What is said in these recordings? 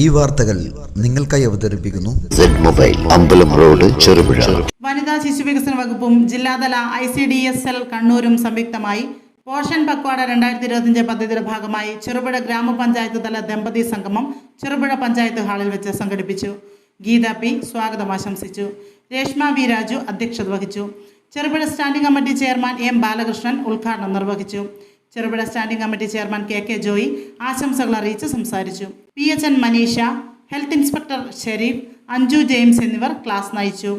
ഈ വാർത്തകൾ നിങ്ങൾക്കായി അവതരിപ്പിക്കുന്നു. വനിതാ മൊബൈൽ അമ്പലം റോഡ് ചെറുപുഴ. വനിതാ ശിശുവികസന വകുപ്പും ജില്ലാതല I C D S L കണ്ണൂരും സംയുക്തമായി പോഷൻ പക്വാട രണ്ടായിരത്തി ഇരുപത്തിയഞ്ച് പദ്ധതിയുടെ ഭാഗമായി ചെറുപുഴ ഗ്രാമപഞ്ചായത്ത് തല ദമ്പതി സംഗമം ചെറുപുഴ പഞ്ചായത്ത് ഹാളിൽ വെച്ച് സംഘടിപ്പിച്ചു. ഗീത പി സ്വാഗതം ആശംസിച്ചു. രേഷ്മ വി രാജു അധ്യക്ഷത വഹിച്ചു. Cherupuzha standing committee chairman M Balakrishnan ഉദ്ഘാടനം നിർവഹിച്ചു. Cherupuzha standing committee chairman K K Joy ആശംസകൾ അറിയിച്ച് സംസാരിച്ചു. P H N Manisha health inspector Sharif Anju James എന്നിവർ ക്ലാസ് നയിച്ചു.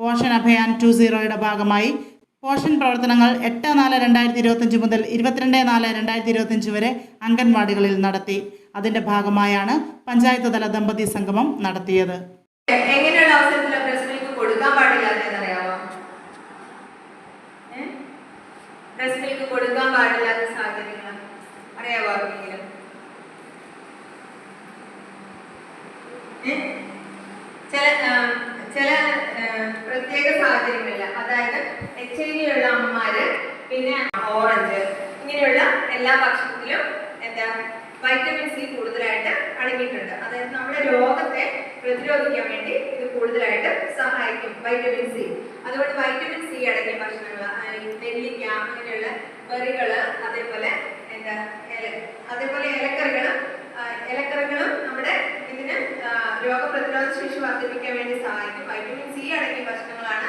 പോഷൻ അഭയാൻ ടു സീറോയുടെ ഭാഗമായി. പോഷൻ പ്രവർത്തനങ്ങൾ എട്ട് നാല് രണ്ടായിരത്തി ഇരുപത്തഞ്ച് മുതൽ ഇരുപത്തിരണ്ട് നാല് രണ്ടായിരത്തി ഇരുപത്തഞ്ച് വരെ അംഗൻവാടികളിൽ നടത്തി. അതിന്റെ ഭാഗമായാണ് പഞ്ചായത്ത് തല ദമ്പതി സംഗമം നടത്തിയത്. എങ്ങനെയുള്ള അവസരത്തിൽ കൊടുക്കാൻ പാടില്ലാത്തതെന്ന് ബ്രസ്റ്റ് കൊടുക്കാൻ പാടില്ലാത്ത സാഹചര്യങ്ങൾ അറിയാമോ ആർക്കെങ്കിലും? ചില ചില പ്രത്യേക സാഹചര്യങ്ങളില്ല അതായത് എച്ച് ഐ വി ഉള്ള അമ്മമാര് പിന്നെ ഓറഞ്ച് ഇങ്ങനെയുള്ള എല്ലാ ഭക്ഷണത്തിലും എന്താ വൈറ്റമിൻ സി കൂടുതലായിട്ട് അടങ്ങിയിട്ടുണ്ട്. അതായത് നമ്മുടെ രോഗത്തെ പ്രതിരോധിക്കാൻ വേണ്ടി ഇത് കൂടുതലായിട്ട് സഹായിക്കും വൈറ്റമിൻ സി അതുകൊണ്ട് വൈറ്റമിൻ സി അടങ്ങിയ ഭക്ഷണങ്ങൾ നെല്ലിക്ക അങ്ങനെയുള്ള ബെറികൾ അതേപോലെ എന്താ അതേപോലെ ഇലക്കറികളും ഇലക്കറികളും നമ്മുടെ ഇതിന് രോഗപ്രതിരോധ ശേഷി വർദ്ധിപ്പിക്കാൻ വേണ്ടി സഹായിക്കും. വൈറ്റമിൻ സി അടങ്ങിയ ഭക്ഷണങ്ങളാണ്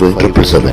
triple seven